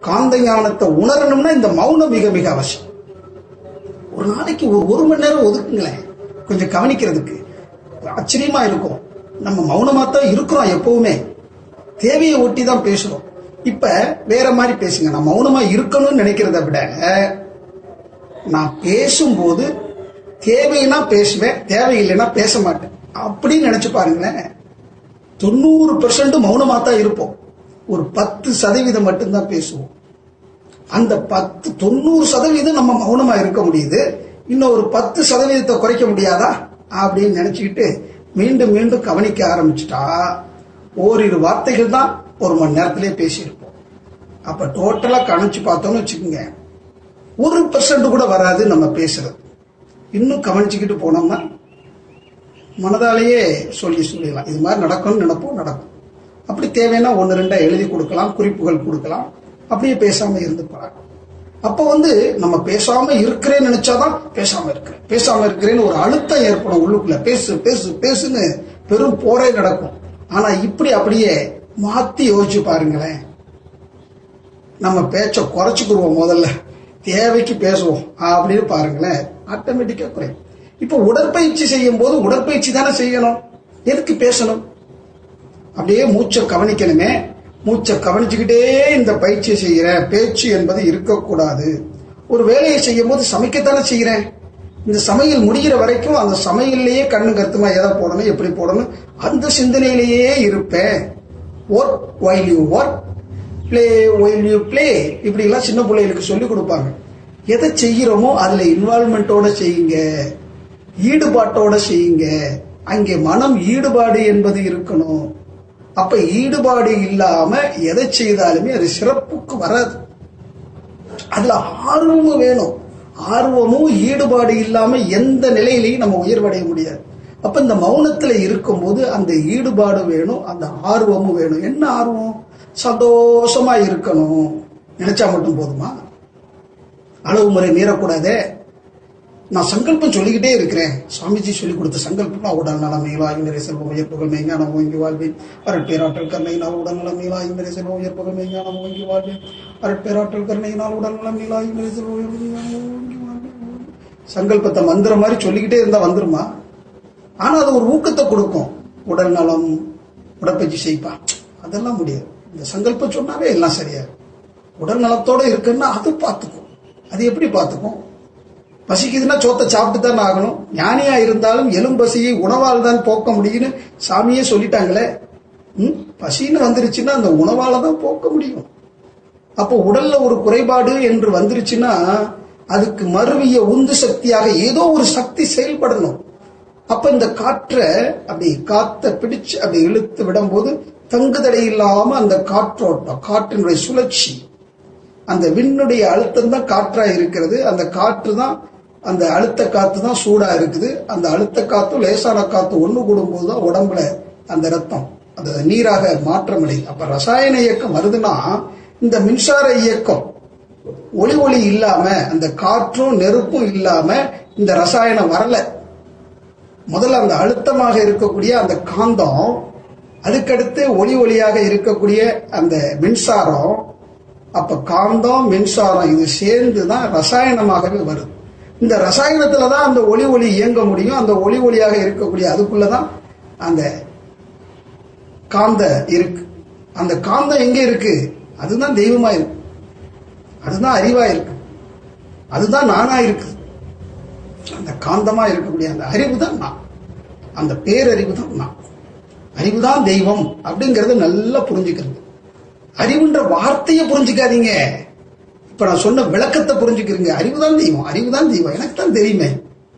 காந்த ஞானத்தை உணரணும்னா இந்த மௌனம் மிக மிக அவசியம். ஒரு நாளைக்கு ஒரு ஒரு மணி நேரம் ஒதுக்குங்களேன். கொஞ்சம் கவனிக்கிறதுக்கு. ஆச்சரியமா இருக்கும். நம்ம மௌனமா தான் இருக்கிறோம் எப்பவுமே. தேவையை ஒட்டி தான் பேசுறோம். இப்ப வேற மாதிரி பேசுங்க. நான் மௌனமா இருக்கணும்னு நினைக்கிறத விட நான் பேசும்போது தேவைன்னா பேசுவேன் தேவையில்லைன்னா பேச மாட்டேன். அப்படின்னு நினைச்சு பாருங்களேன். தொண்ணூறு பெர்சன்ட் மௌனமா தான் இருப்போம். ஒரு பத்து சதவீதம் மட்டும்தான் பேசுவோம். அந்த பத்து தொண்ணூறு சதவீதம் நம்ம மௌனமா இருக்க முடியுது. இன்னும் ஒரு பத்து சதவீதத்தை குறைக்க முடியாதா? அப்படின்னு நினைச்சுக்கிட்டு மீண்டும் மீண்டும் கவனிக்க ஆரம்பிச்சுட்டா ஓரிரு வார்த்தைகள் தான் ஒரு மணி நேரத்திலே பேசியிருப்போம். அப்ப டோட்டலா கணிச்சு பார்த்தோம்னு வச்சுக்கோங்க. ஒரு பெர்சன்ட் கூட வராது நம்ம பேசுறது. இன்னும் கவனிச்சுக்கிட்டு போனோம்னா மனதாலேயே சொல்லி சொல்லிடலாம். இது மாதிரி நடக்கும்னு நினைப்போம் நடக்கும். அப்படி தேவைன்னா ஒன்று ரெண்டா எழுதி கொடுக்கலாம் குறிப்புகள் கொடுக்கலாம். அப்படியே பேசாம இருந்து பழகும் அப்போ வந்து நம்ம பேசாம இருக்கிறேன்னு நினைச்சாதான் பேசாம இருக்கிறேன். பேசாம இருக்கிறேன்னு ஒரு அழுத்தம் ஏற்படும் உள்ளுக்குள்ள. பேசு பேசு பேசுன்னு பெரும் போரே நடக்கும் ஆனா இப்படி அப்படியே மாத்தி யோசிச்சு பாருங்களேன். நம்ம பேச்ச குறைச்சிக்கிடுவோம் முதல்ல. தேவைக்கு பேசுவோம். அப்படின்னு பாருங்களேன். ஆட்டோமேட்டிக்கா குறையும் இப்போ உடற்பயிற்சி செய்யும் போது உடற்பயிற்சி தானே செய்யணும். எதுக்கு பேசணும்? அப்படியே மூச்சை கவனிக்கணுமே. மூச்சை கவனிச்சுக்கிட்டே இந்த பயிற்சியை செய்கிறேன் பேச்சு என்பது இருக்கக்கூடாது. ஒரு வேலையை செய்யும் போது சமைக்கத்தானே செய்கிறேன் இந்த சமையல் முடிகிற வரைக்கும் அந்த சமையல்லையே கண்ணு கருத்துமா எதை போடணும் எப்படி போடணும்? அந்த சிந்தனையிலேயே இருப்பேன். Work while you work play while you play இப்படிலாம் சின்ன பிள்ளைகளுக்கு சொல்லி கொடுப்பாங்க. எதை செய்கிறோமோ அதில் இன்வால்மெண்ட்டோட செய்யுங்க. ஈடுபாட்டோட செய்யுங்க. அங்கே மனம் ஈடுபாடு என்பது இருக்கணும். அப்ப ஈடுபாடு இல்லாம எதை செய்தாலுமே அது சிறப்புக்கு வராது. அதுல ஆர்வமும் வேணும். ஆர்வமும் ஈடுபாடு இல்லாம எந்த நிலையிலையும் நம்ம உயர்வடைய முடியாது. அப்ப இந்த மௌனத்துல இருக்கும்போது அந்த ஈடுபாடு வேணும் அந்த ஆர்வமும் வேணும். என்ன ஆர்வம்? சந்தோஷமா இருக்கணும். நினைச்சா மட்டும் போதுமா? அளவு முறை மீறக்கூடாதே. நான் சங்கல்பம் சொல்லிக்கிட்டே இருக்கிறேன். சுவாமிஜி சொல்லி கொடுத்த சங்கல்பம் உடல் நலம் மேலா இன்றைய செல்வம் உயர்ப்புகள் மெய்ஞானம் ஓங்கி வாழ்வேன். அரட்பேராற்றல் கருணையினால் உடல் நலம் மேலா இன்றைய செல்வம் உயர்ப்புகள் மெய்ஞானம் ஓங்கி வாழ்வேன். அரட்பேராற்றல் கருணையினால் உடல் நலம் மேலா இன்றைய செல்வம் ஓங்கி வாழ்வேன். சங்கல்பத்தை மந்திரம் மாதிரி சொல்லிக்கிட்டே இருந்தா வந்துருமா? ஆனா அது ஒரு ஊக்கத்தை கொடுக்கும். உடல் நலம் உடற்பயிற்சி செய்ப்பா. அதெல்லாம் முடியாது. இந்த சங்கல்பம் சொன்னாவே எல்லாம் சரியா உடல் நலத்தோட இருக்குன்னா அது பார்த்துக்கும். அது எப்படி பார்த்துக்கும்? பசிக்குதுன்னா சோத்தை சாப்பிட்டு தான் ஆகணும். ஞானியா இருந்தாலும் எலும்பசியை உணவால் தான் போக்க முடியும்னு சாமியே சொல்லிட்டாங்களே. ம்? பசின்னு வந்துருச்சுன்னா அந்த உணவால தான் போக்க முடியும். அப்போ உடல்ல ஒரு குறைபாடு என்று வந்துருச்சுன்னா அதுக்கு மறுவிய உந்து சக்தியாக ஏதோ ஒரு சக்தி செயல்படணும். அப்ப இந்த காற்றை அப்படி காத்த பிடிச்சு அப்படி இழுத்து விடும்போது தங்குதடை இல்லாம அந்த காற்றோட்டம் காற்றினுடைய சுழற்சி அந்த விண்ணுடைய அழுத்தம் தான் காற்றா இருக்கிறது. அந்த காற்று தான் அந்த அழுத்த காத்து தான் சூடா இருக்குது. அந்த அழுத்த காத்தும் லேசான காத்து ஒண்ணு கூடும்போது தான் உடம்புல அந்த ரத்தம் அந்த நீராக மாற்றமடையுது அப்ப ரசாயன இயக்கம் வருதுன்னா இந்த மின்சார இயக்கம் ஒளி ஒளி இல்லாம அந்த காற்றும் நெருப்பும் இல்லாம இந்த ரசாயனம் வரல. முதல்ல அந்த அழுத்தமாக இருக்கக்கூடிய அந்த காந்தம் அதுக்கடுத்து ஒளி ஒளியாக இருக்கக்கூடிய அந்த மின்சாரம் அப்ப காந்தம் மின்சாரம் இது சேர்ந்து தான் ரசாயனமாகவே வருது. இந்த ரசாயனத்துல தான் அந்த ஒளி ஒளி இயங்க முடியும். அந்த ஒளி ஒளியாக இருக்கக்கூடிய அதுக்குள்ளதான் அந்த காந்த இருக்கு. அந்த காந்தம் எங்க இருக்கு? அதுதான் தெய்வமா இருக்கு. அதுதான் அறிவா இருக்கு. அதுதான் நானா இருக்கு. அந்த காந்தமா இருக்கக்கூடிய அந்த அறிவு தான் நான். அந்த பேரறிவு தான் நான். அறிவு தான் தெய்வம் அப்படிங்கறத நல்லா புரிஞ்சுக்கிறது. அறிவுன்ற வார்த்தையை புரிஞ்சுக்காதீங்க. இப்ப நான் சொன்ன விளக்கத்தை புரிஞ்சுக்கிறீங்க. அறிவு தான் தெய்வம். அறிவு தான் தெய்வம். எனக்கு தான் தெரியுமே.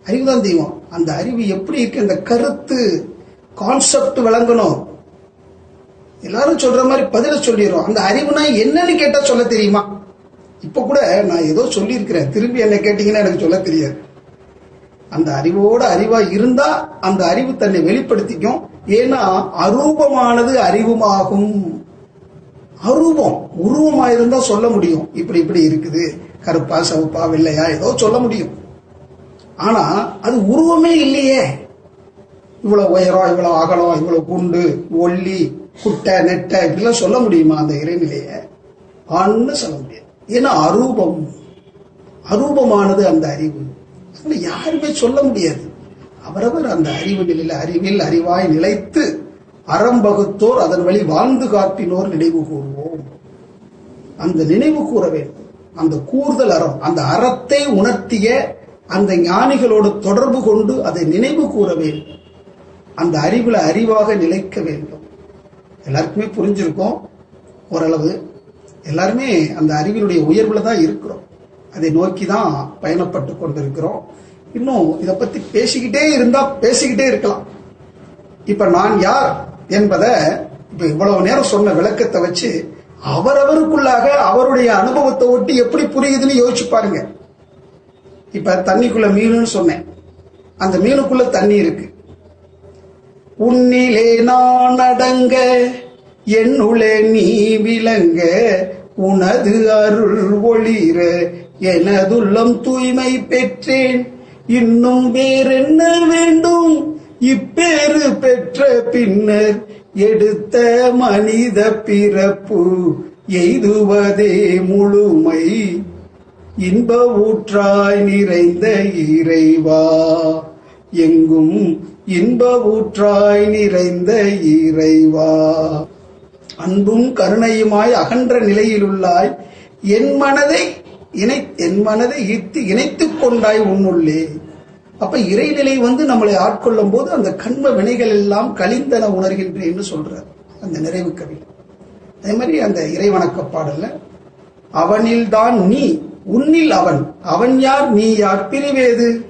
அறிவு தான் தெய்வம். அந்த அறிவு எப்படி இருக்கு? அந்த கருத்து கான்செப்ட் விளங்கணும். எல்லாரும் சொல்ற மாதிரி பதில சொல்லிடுறோம். அந்த அறிவுனா என்னன்னு கேட்டா சொல்ல தெரியுமா? இப்ப கூட நான் ஏதோ சொல்லியிருக்கிறேன். திரும்பி என்ன கேட்டீங்கன்னா எனக்கு சொல்ல தெரியாது. அந்த அறிவோட அறிவா இருந்தா அந்த அறிவு தன்னை வெளிப்படுத்திக்கும். ஏன்னா அரூபமானது அறிவுமாகும். அரூபம் உருவமா இருந்தா சொல்ல முடியும். இப்படி இப்படி இருக்குது. கருப்பா சிவப்பா வெள்ளையா ஏதோ சொல்ல முடியும். ஆனா அது உருவமே இல்லையே. இவ்வளவு உயரம் இவ்வளவு அகலம் இவ்வளவு குண்டு ஒல்லி குட்டை நெட்டை இப்படிலாம் சொல்ல முடியுமா அந்த இறைநிலைய? ஆன்னு சொல்ல முடியாது. ஏன்னா அரூபம் அரூபமானது அந்த அறிவு. யாருமே சொல்ல முடியாது. அவரவர் அந்த அறிவு நிலையில அறிவில் அறிவாய் நிலைத்து அறம் வகுத்தோர் அதன் வழி வாழ்ந்து காட்டினோர் நினைவு கூறுவோம். அந்த நினைவு கூற வேண்டும். அந்த கூறுதல் அறம் அந்த அறத்தை உணர்த்திய அந்த ஞானிகளோடு தொடர்பு கொண்டு அதை நினைவு கூற வேண்டும். அந்த அறிவுல அறிவாக நிலைக்க வேண்டும். எல்லாருக்குமே புரிஞ்சிருக்கோம்? ஓரளவு. எல்லாருமே அந்த அறிவினுடைய உயர்வுல தான் இருக்கிறோம். அதை நோக்கி தான் பயணப்பட்டு கொண்டிருக்கிறோம். இன்னும் இதை பத்தி பேசிக்கிட்டே இருந்தா பேசிக்கிட்டே இருக்கலாம். இப்ப நான் யார்? என்பதை இப்ப இவ்வளவு நேரம் சொன்ன விளக்கத்தை வச்சு அவரவருக்குள்ளாக அவருடைய அனுபவத்தை ஒட்டி எப்படி புரியுதுன்னு யோசிச்சு பாருங்க. இப்ப தண்ணிக்குள்ள மீனுன்னு சொன்னேன். அந்த மீனுக்குள்ள தண்ணி இருக்கு. உன்னிலே நான் அடங்க என்னுளே நீ விளங்க உனது அருள் ஒளிர எனதுள்ளம் தூய்மை பெற்றேன். இன்னும் வேறென்ன வேண்டும்? இப்பேறு பெற்ற பின்னர் எடுத்த மனித பிறப்பு எய்துவதே முழுமை. இன்ப ஊற்றாய் நிறைந்த இறைவா. எங்கும் இன்ப ஊற்றாய் நிறைந்த இறைவா. அன்பும் கருணையுமாய் அகன்ற நிலையிலுள்ளாய். என் மனதை இணை என் மனதை ஈர்த்து இணைத்துக் கொண்டாய் உன்னுள்ளே. அப்ப இறைநிலை வந்து நம்மளை ஆட்கொள்ளும் போது அந்த கண்ம வினைகள் எல்லாம் கழிந்தன உணர்கின்றேன்னு சொல்றார் அந்த நிறைவு கவி. அதே மாதிரி அந்த இறைவணக்க பாடல்ல அவனில்தான் நீ உன்னில் அவன். அவன் யார்? நீ யார்? பிரிவேது.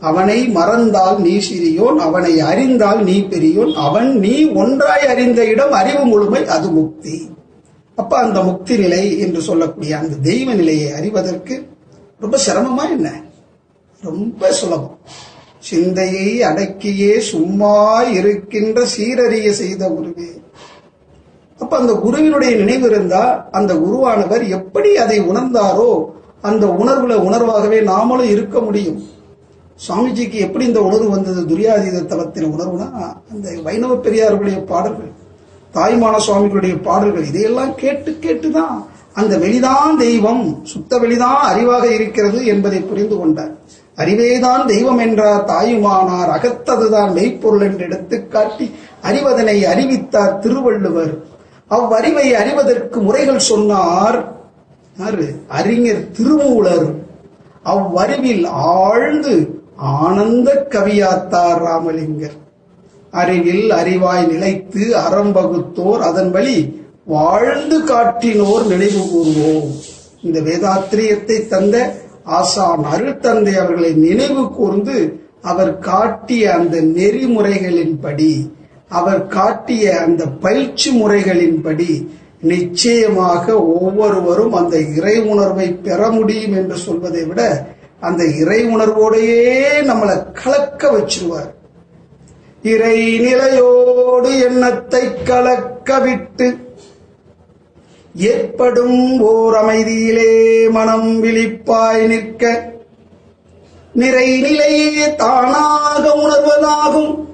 அவனை மறந்தால் நீ சிறியோன். அவனை அறிந்தால் நீ பெரியோன். அவன் நீ ஒன்றாய் அறிந்த இடம் அறிவு முழுமை அது முக்தி. அப்ப அந்த முக்தி நிலை என்று சொல்லக்கூடிய அந்த தெய்வ நிலையை அறிவதற்கு ரொம்ப சிரமமா என்ன? ரொம்ப சுலபம். சிந்தையை அடக்கியே சும்மா இருக்கின்ற சீரறிய செய்த குருவே. அப்ப அந்த குருவினுடைய நினைவு இருந்தா அந்த குருவானவர் எப்படி அதை உணர்ந்தாரோ அந்த உணர்வுல உணர்வாகவே நாமளும் இருக்க முடியும். சுவாமிஜிக்கு எப்படி இந்த உணர்வு வந்தது? துரியாதீத தலத்தில் உணர்வுனா அந்த வைணவ பெரியார்களுடைய பாடல்கள் தாய்மான சுவாமிகளுடைய பாடல்கள் இதையெல்லாம் கேட்டு கேட்டுதான் அந்த வெளிதான் தெய்வம் சுத்த வெளிதான் அறிவாக இருக்கிறது என்பதை புரிந்து கொண்டார். அறிவேதான் தெய்வம் என்றார் தாயுமானார் அகத்ததுதான் மெய்ப்பொருள் என்று எடுத்துக்காட்டி அறிவதனை அறிவித்தார் திருவள்ளுவர். அவ்வறிவை அறிவதற்கு முறைகள் சொன்னார். அறிஞர் திருமூலர். அவ்வறிவில் ஆழ்ந்து ஆனந்த கவியாத்தார் ராமலிங்கர். அறிவில் அறிவாய் நிலைத்து அறம் வகுத்தோர் அதன் வழி வாழ்ந்து காட்டினோர் நினைவு கூறுவோம் இந்த வேதாத்திரியத்தை தந்த ஆசான் அருட்தந்தை அவர்களை நினைவு கூர்ந்து அவர் காட்டிய அந்த நெறிமுறைகளின்படி அவர் காட்டிய அந்த பயிற்சி முறைகளின்படி நிச்சயமாக ஒவ்வொருவரும் அந்த இறை உணர்வை பெற முடியும் என்று சொல்வதை விட அந்த இறை உணர்வோடையே நம்மளை கலக்க வச்சிருவார். இறை நிலையோடு எண்ணத்தை கலக்க விட்டு ஏற்படும் ஓர் அமைதியிலே மனம் விழிப்பாய் நிற்க நிறைநிலையே தானாக உணர்வதாகும்.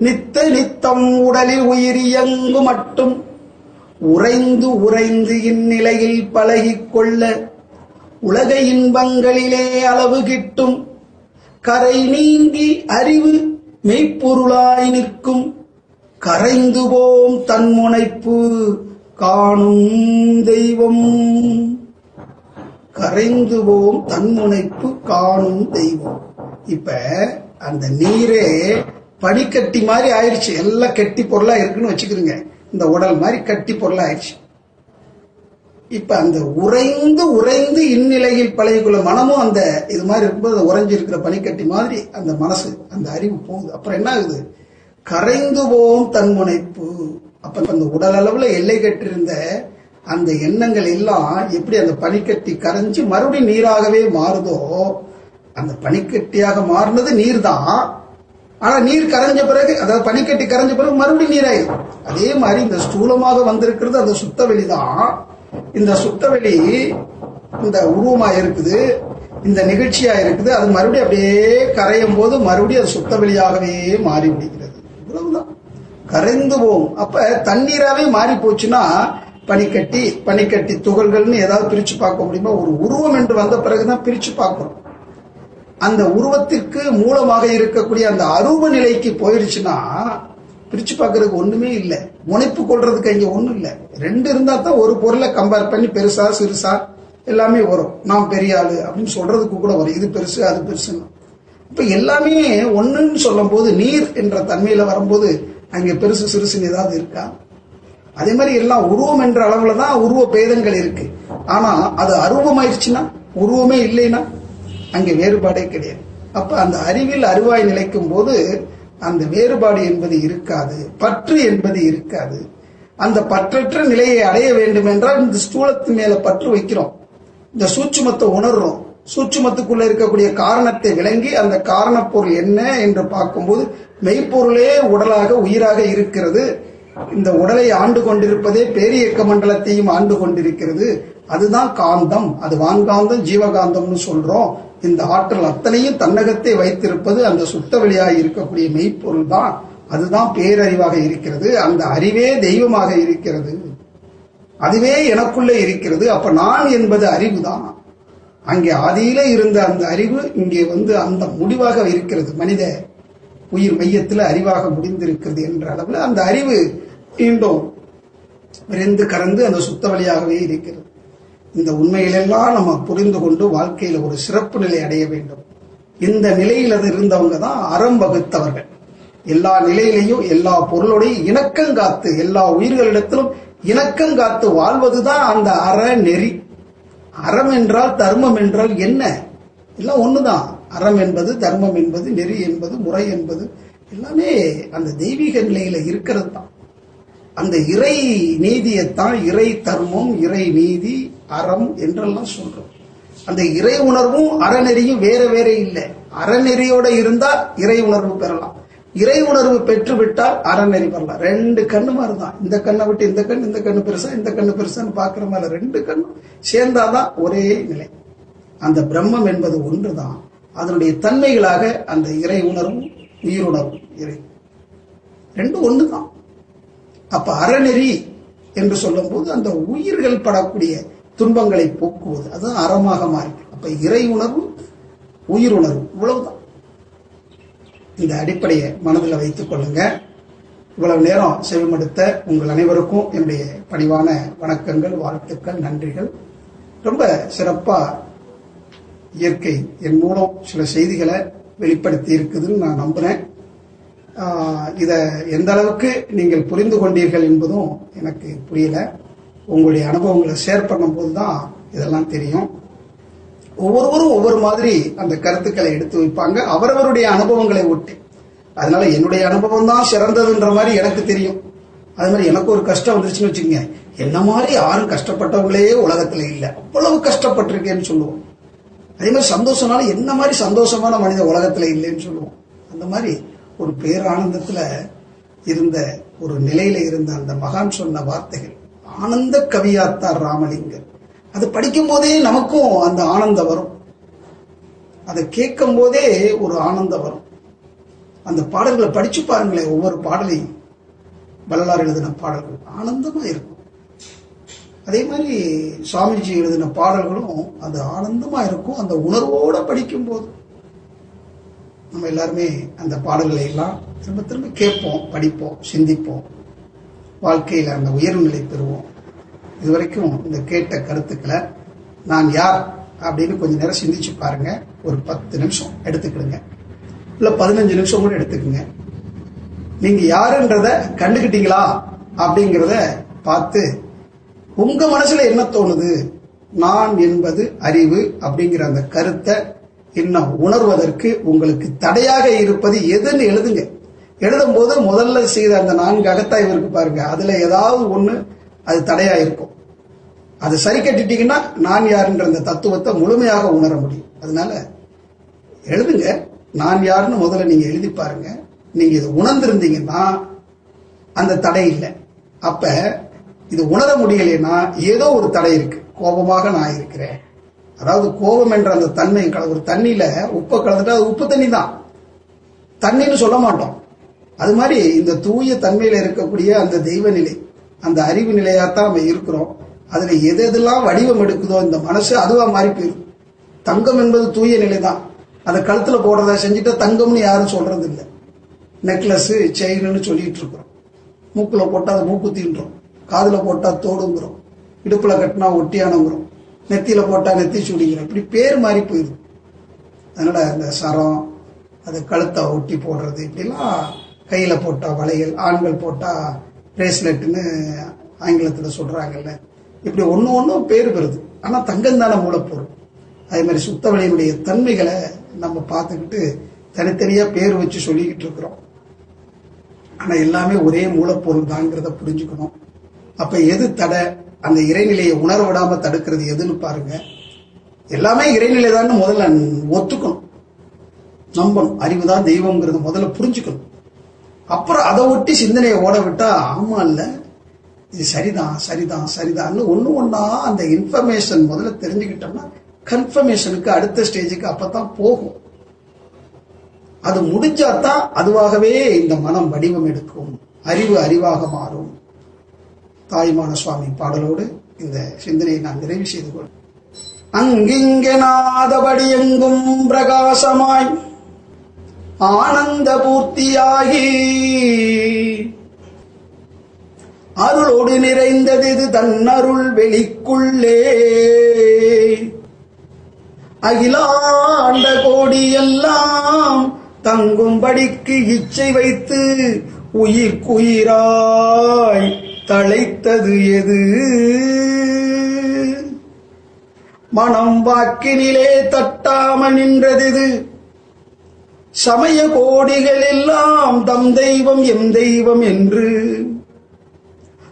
நித்த நித்தம் உடலில் உயிர் இயங்கு மட்டும். உறைந்து உறைந்து இந்நிலையில் பழகிக் கொள்ள உலக இன்பங்களிலே அளவு கிட்டும். கரை நீங்கி அறிவு மெய்ப்பொருளாய் நிற்கும். கரைந்து போம் தன்முனைப்பு காணும் தெய்வம். கரைந்துவோம் தன்முனைப்பு காணும் தெய்வம். இப்ப அந்த நீரே பனிக்கட்டி மாதிரி ஆயிடுச்சு. எல்லாம் கெட்டி பொருளா இருக்குன்னு வச்சுக்கிறீங்க இந்த உடல் மாதிரி கட்டி பொருளா ஆயிடுச்சு. இப்ப அந்த உறைந்து உறைந்து இந்நிலையில் பழகிக்குள்ள மனமும் அந்த இது மாதிரி இருக்கும்போது அந்த உறைஞ்சு இருக்கிற பனிக்கட்டி மாதிரி அந்த மனசு அந்த அறிவு போகுது. அப்புறம் என்ன ஆகுது? கரைந்துவோம் தன்முனைப்பு. அப்ப அந்த உடல் அளவுல எல்லை கட்டிருந்த அந்த எண்ணங்கள் எல்லாம் எப்படி அந்த பனிக்கட்டி கரைஞ்சு மறுபடியும் நீராகவே மாறுதோ அந்த பனிக்கட்டியாக மாறினது நீர் தான் ஆனா நீர் கரைஞ்ச பிறகு அதாவது பனிக்கட்டி கரைஞ்ச பிறகு மறுபடியும் நீராயிடும் அதே மாதிரி இந்த ஸ்தூலமாக வந்திருக்கிறது அந்த சுத்தவெளி தான் இந்த சுத்தவெளி இந்த உருவமா இருக்குது இந்த நிகழ்ச்சியா இருக்குது அது மறுபடியும் அப்படியே கரையும் போது மறுபடியும் அது சுத்தவெளியாகவே மாறி விடுகிறது இவ்வளவுதான். கரைந்து போகும். அப்ப தண்ணீராவே மாறி போச்சுன்னா பனிக்கட்டி பனிக்கட்டி துகள்கள்னு ஏதாவது பிரிச்சு பார்க்க முடியுமா? ஒரு உருவம் என்று வந்த பிறகுதான் பிரிச்சு பார்க்கிறோம் அந்த உருவத்திற்கு மூலமாக இருக்கக்கூடிய அந்த அருவ நிலைக்கு போயிருச்சுன்னா பிரிச்சு பார்க்கறதுக்கு ஒண்ணுமே இல்லை. முனைப்பு கொள்றதுக்கு இங்க ஒண்ணும் இல்லை. ரெண்டு இருந்தா தான் ஒரு பொருளை கம்பேர் பண்ணி பெருசா சிறுசா எல்லாமே வரும். நாம் பெரிய ஆளு அப்படின்னு சொல்றதுக்கு கூட வரும். இது பெருசு அது பெருசுன்னு. இப்ப எல்லாமே ஒண்ணுன்னு சொல்லும் போது நீர் என்ற தன்மையில வரும்போது அங்க பெருசு சிறுசுன்னு ஏதாவது இருக்கா? அதே மாதிரி எல்லாம் உருவம் என்ற அளவுல தான் உருவ பேதங்கள் இருக்கு. ஆனா அது அருவமாயிருச்சுன்னா உருவமே இல்லைன்னா அங்கே வேறுபாடே கிடையாது. அப்ப அந்த அறிவில் அறிவாய் நிலைக்கும் போது அந்த வேறுபாடு என்பது இருக்காது பற்று என்பது இருக்காது. அந்த பற்றற்ற நிலையை அடைய வேண்டும் என்றால் இந்த ஸ்தூலத்து மேல பற்று வைக்கிறோம். இந்த சூட்சுமத்தை உணர்றோம். சூட்சுமத்துக்குள்ள இருக்கக்கூடிய காரணத்தை விளங்கி அந்த காரணப்பொருள் என்ன என்று பார்க்கும்போது மெய்ப்பொருளே உடலாக உயிராக இருக்கிறது. இந்த உடலை ஆண்டு கொண்டிருப்பதே பேரியக்க மண்டலத்தையும் ஆண்டு கொண்டிருக்கிறது. அதுதான் காந்தம். அது வான்காந்தம் ஜீவகாந்தம்னு சொல்றோம். இந்த ஆற்றல் அத்தனையும் தன்னகத்தை வைத்திருப்பது அந்த சுத்த வெளியாக இருக்கக்கூடிய மெய்ப்பொருள் தான். அதுதான் பேரறிவாக இருக்கிறது. அந்த அறிவே தெய்வமாக இருக்கிறது. அதுவே எனக்குள்ளே இருக்கிறது. அப்ப நான் என்பது அறிவு தான் அங்கே ஆதியில இருந்த அந்த அறிவு இங்கே வந்து அந்த முடிவாக இருக்கிறது. மனித உயிர் மையத்தில் அறிவாக முடிந்திருக்கிறது என்ற அளவில் அந்த அறிவு மீண்டும் விரைந்து கறந்து அந்த சுத்த வழியாகவே இருக்கிறது. இந்த உண்மையிலெல்லாம் நம்ம புரிந்து கொண்டு வாழ்க்கையில் ஒரு சிறப்பு நிலை அடைய வேண்டும். இந்த நிலையில இருந்தவங்க தான் அறம் வகுத்தவர்கள். எல்லா நிலையிலையும் எல்லா பொருளோடையும் இணக்கம் காத்து எல்லா உயிர்களிடத்திலும் இணக்கம் காத்து வாழ்வதுதான் அந்த அற நெறி அறம் என்றால் தர்மம் என்றால் என்ன? எல்லாம் ஒண்ணுதான். அறம் என்பது தர்மம் என்பது நெறி என்பது முறை என்பது எல்லாமே அந்த தெய்வீக நிலையில இருக்கிறது தான். அந்த இறை நீதியைத்தான் இறை தர்மம் இறை நீதி அறம் என்றெல்லாம் சொல்றோம். அந்த இறை உணர்வும் அறநெறியும் வேற வேற இல்லை. அறநெறியோட இருந்தா இறை உணர்வு பெறலாம். இறை உணர்வு பெற்று விட்டால் அறநெறி வரலாம் ரெண்டு கண்ணு மாதிரி தான் இந்த கண்ணை விட்டு இந்த கண் இந்த கண்ணு பெருசா இந்த கண்ணு பெருசான்னு பாக்குற மாதிரி ரெண்டு கண்ணும் சேர்ந்தாதான் ஒரே நிலை. அந்த பிரம்மம் என்பது ஒன்றுதான். அதனுடைய தன்மைகளாக அந்த இறை உணர்வும் உயிருணர்வும் இறை. ரெண்டும் தான் அப்ப அறநெறி என்று சொல்லும்போது அந்த உயிர்கள் படக்கூடிய துன்பங்களை போக்குவது. அதுதான் அறமாக மாறி அப்ப இறை உணர்வு உயிர் உணர்வு. இவ்வளவுதான். இந்த அடிப்படையை மனதில் வைத்துக் கொள்ளுங்க. இவ்வளவு நேரம் செவிமடுத்த உங்கள் அனைவருக்கும் என்னுடைய பணிவான வணக்கங்கள் வாழ்த்துக்கள் நன்றிகள். ரொம்ப சிறப்பா இயற்கை என் மூலம் சில செய்திகளை வெளிப்படுத்தி இருக்குதுன்னு நான் நம்புறேன். இதை எந்த அளவுக்கு நீங்கள் புரிந்து கொண்டீர்கள் என்பதும் எனக்கு புரியல. உங்களுடைய அனுபவங்களை ஷேர் பண்ணும்போது தான் இதெல்லாம் தெரியும். ஒவ்வொருவரும் ஒவ்வொரு மாதிரி அந்த கருத்துக்களை எடுத்து வைப்பாங்க. அவரவருடைய அனுபவங்களை ஒட்டி. அதனால என்னுடைய அனுபவம் தான் சிறந்ததுன்ற மாதிரி எனக்கு தெரியும். அது மாதிரி எனக்கு ஒரு கஷ்டம் வந்துருச்சுன்னு வச்சுக்கோங்க. என்ன மாதிரி யாரும் கஷ்டப்பட்டவங்களே உலகத்துல இல்லை. அவ்வளவு கஷ்டப்பட்டிருக்கேன்னு சொல்லுவோம். அதே மாதிரி சந்தோஷம்னால என்ன மாதிரி சந்தோஷமான மனித உலகத்துல இல்லைன்னு சொல்லுவோம். அந்த மாதிரி ஒரு பேரானந்தத்துல இருந்த ஒரு நிலையில இருந்த அந்த மகான் சொன்ன வார்த்தைகள். ஆனந்த கவியாத்தார் ராமலிங்கர் அது படிக்கும் போதே நமக்கும் அந்த ஆனந்தம் வரும். அதை கேட்கும் போதே ஒரு ஆனந்தம் வரும். அந்த பாடல்களை படிச்சு பாருங்களேன் ஒவ்வொரு பாடலையும். வள்ளலார் எழுதின பாடல்கள் ஆனந்தமா இருக்கும். அதே மாதிரி சுவாமிஜி எழுதின பாடல்களும் அது ஆனந்தமா இருக்கும் அந்த உணர்வோட படிக்கும் போது நம்ம எல்லாருமே அந்த பாடல்களை எல்லாம் திரும்ப திரும்ப கேட்போம் படிப்போம் சிந்திப்போம். வாழ்க்கையில் அந்த உயர்நிலை பெறுவோம். இதுவரைக்கும் இந்த கேட்ட கருத்துக்களை நான் யார் அப்படின்னு கொஞ்ச நேரம் சிந்திச்சு பாருங்க. ஒரு பத்து நிமிஷம் எடுத்துக்கிடுங்க. இல்ல பதினஞ்சு நிமிஷம் கூட எடுத்துக்கோங்க. நீங்க யாருன்றத கண்டுக்கிட்டீங்களா அப்படிங்கிறத பார்த்து உங்க மனசுல என்ன தோணுது? நான் என்பது அறிவு அப்படிங்கிற அந்த கருத்தை இன்னும் உணர்வதற்கு உங்களுக்கு தடையாக இருப்பது எதுன்னு எழுதுங்க. எழுதும் போது முதல்ல செய்த அந்த நான்கு அகத்தாய்வு இருக்கு பாருங்க. அதுல ஏதாவது ஒண்ணு அது தடையா இருக்கும் அது சரி கட்டிட்டீங்கன்னா நான் யாருன்ற அந்த தத்துவத்தை முழுமையாக உணர முடியும். அதனால எழுதுங்க. நான் யாருன்னு முதல்ல நீங்க எழுதி பாருங்க. நீங்க இதை உணர்ந்திருந்தீங்கன்னா அந்த தடை இல்லை. அப்ப இது உணர முடியலைன்னா ஏதோ ஒரு தடை இருக்கு. கோபமாக நான் இருக்கிறேன். அதாவது கோபம் என்ற அந்த தன்மை ஒரு தண்ணியில உப்பை கலந்துட்டா அது உப்பு தண்ணி தான். தண்ணின்னு சொல்ல மாட்டோம். அது மாதிரி இந்த தூய தன்மையில இருக்கக்கூடிய அந்த தெய்வ நிலை அந்த அறிவு நிலையாத்தான் நம்ம இருக்கிறோம். அதுல எது எதெல்லாம் வடிவம் எடுக்குதோ இந்த மனசு அதுவா மாறி போயிடும் தங்கம் என்பது தூய நிலை தான் அதை கழுத்துல போடுறத செஞ்சுட்டா தங்கம்னு யாரும் சொல்றது இல்லை நெக்லஸ் செயின்னு சொல்லிட்டு இருக்கிறோம். மூக்குல போட்டா அது மூக்குத்தின்றோம் காதுல போட்டா தோடுங்கிறோம். இடுப்புல கட்டினா ஒட்டியானங்கிறோம். நெத்தியில போட்டா நெத்தி சுடிங்கிறோம் இப்படி பேர் மாறி போயிடும் அதனால இந்த சரம் அது கழுத்தை ஒட்டி போடுறது இப்படிலாம் கையில போட்டா வளையல் ஆண்கள் போட்டா பிரேஸ்லெட்னு ஆங்கிலத்தில் சொல்கிறாங்கல்ல இப்படி ஒன்று ஒன்றும் பேர் பெறுது ஆனால் தங்கம் தானே மூலப்பொருள். அதே மாதிரி சுத்தவழியினுடைய தன்மைகளை நம்ம பார்த்துக்கிட்டு தனித்தனியாக பேர் வச்சு சொல்லிக்கிட்டு இருக்கிறோம். ஆனால் எல்லாமே ஒரே மூலப்பொருள் தாங்கிறத புரிஞ்சுக்கணும். அப்போ எது தடை? அந்த இறைநிலையை உணர விடாமல் தடுக்கிறது எதுன்னு பாருங்க. எல்லாமே இறைநிலை தான் முதல்ல ஒத்துக்கணும். நம்பணும். அறிவு தான் தெய்வம்ங்கிறத முதல்ல புரிஞ்சுக்கணும். அப்புறம் அதை ஒட்டி சிந்தனையை ஓட விட்டா ஆமா இல்ல? இது சரிதான் சரிதான் சரிதான்னு ஒன்று ஒன்றா அந்த இன்ஃபர்மேஷன் முதல்ல தெரிஞ்சுக்கிட்டோம்னா கன்ஃபர்மேஷனுக்கு அடுத்த ஸ்டேஜுக்கு அப்பதான் போகும். அது முடிஞ்சாதான் அதுவாகவே இந்த மனம் வடிவம் எடுக்கும். அறிவு அறிவாக மாறும். தாய்மான சுவாமி பாடலோடு இந்த சிந்தனையை நான் நிறைவு செய்து கொள் அங்கிங்கெனாதபடி எங்கும் பிரகாசமாய் ஆனந்த பூர்த்தியாகி அருளோடு நிறைந்தது இது தன்னருள் வெளிக்குள்ளே. அகிலாண்ட கோடி எல்லாம் தங்கும்படிக்கு இச்சை வைத்து உயிர்க்குயிராய் தழைத்தது எது? மனம் வாக்கினிலே தட்டாமல் நின்றது சமய கோடிகள் எல்லாம் தம் தெய்வம் எம் தெய்வம் என்று.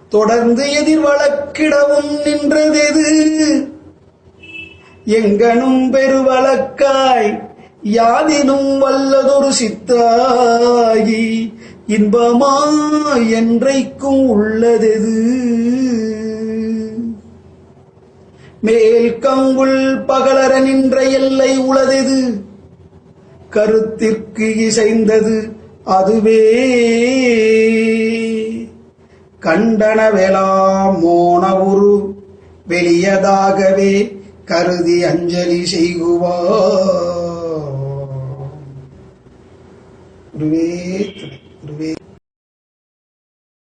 தொடர்ந்து எதிர் வழக்கிடவும் நின்றதெது? எங்கனும் பெருவழக்காய் யாதினும் வல்லதொரு சித்தாகி இன்பமா என்றைக்கும் உள்ளதெது? மேல் கங்குள் பகலர நின்ற எல்லை உளதெது? கருத்திற்கு இசைந்தது அதுவே. கண்டனவெலாம் மோன உரு வெளியதாகவே கருதி அஞ்சலி செய்குவா. குருவே துணை